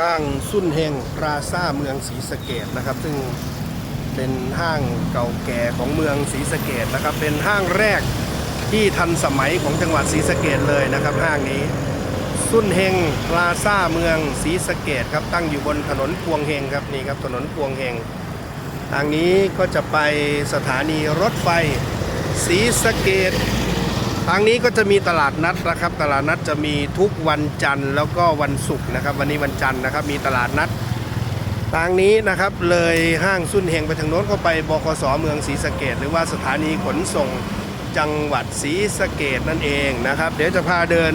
ห้างสุนเฮงพราซาเมืองศรีสะเกดนะครับ ซึ่งเป็นห้างเก่าแก่ของเมืองศรีสะเกดนะครับ เป็นห้างแรกที่ทันสมัยของจังหวัดศรีสะเกดเลยนะครับห้างนี้สุนเฮงพลาซาเมืองศรีสะเกดครับตั้งอยู่บนถนนพวงเฮงครับนี่ครับถนนพวงเฮงทางนี้ก็จะไปสถานีรถไฟศรีสะเกด ทางนี้ก็จะมีตลาดนัดนะครับ ตลาดนัดจะมีทุกวันจันทร์แล้วก็วันศุกร์นะครับ วันนี้วันจันทร์นะครับ มีตลาดนัดทางนี้นะครับเลยห้างสุนเฮงไปทางโน้นก็ไปบคสเมืองศรีสะเกดหรือว่าสถานีขนส่งจังหวัดศรีสะเกดนั่นเองนะครับ เดี๋ยวจะพาเดิน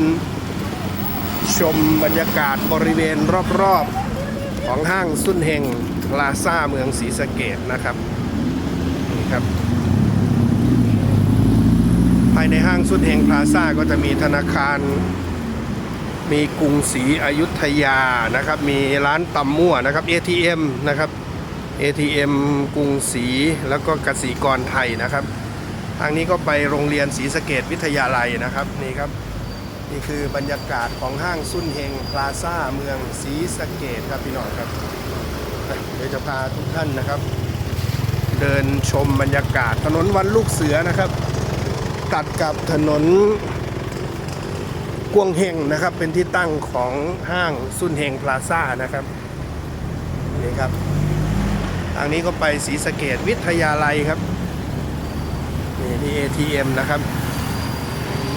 ชมบรรยากาศบริเวณรอบๆของห้างสุนเฮงพลาซ่าเมืองศรีสะเกดนะครับนี่ครับ ในห้างสุนเฮงพลาซ่าก็จะมีธนาคาร มีกรุงศรีอยุธยานะครับ มีร้านตำมั่วนะครับ ATM นะครับ ATM กรุงศรีแล้วก็กสิกรไทยนะครับ ทางนี้ก็ไปโรงเรียนศรีสะเกดวิทยาลัยนะครับนี่ครับนี่คือบรรยากาศของห้างสุนเฮงพลาซ่าเมืองศรีสะเกดครับพี่น้องครับเดี๋ยวจะพาทุกท่านนะครับ เดินชมบรรยากาศถนนวันลูกเสือนะครับ ตัดกับถนนกวงเฮงนะครับ เป็นที่ตั้งของห้างซุนเฮงพลาซ่านะครับนี่ครับ ทางนี้ก็ไปศรีสะเกดวิทยาลัยครับนี่ที่ ATM นะครับ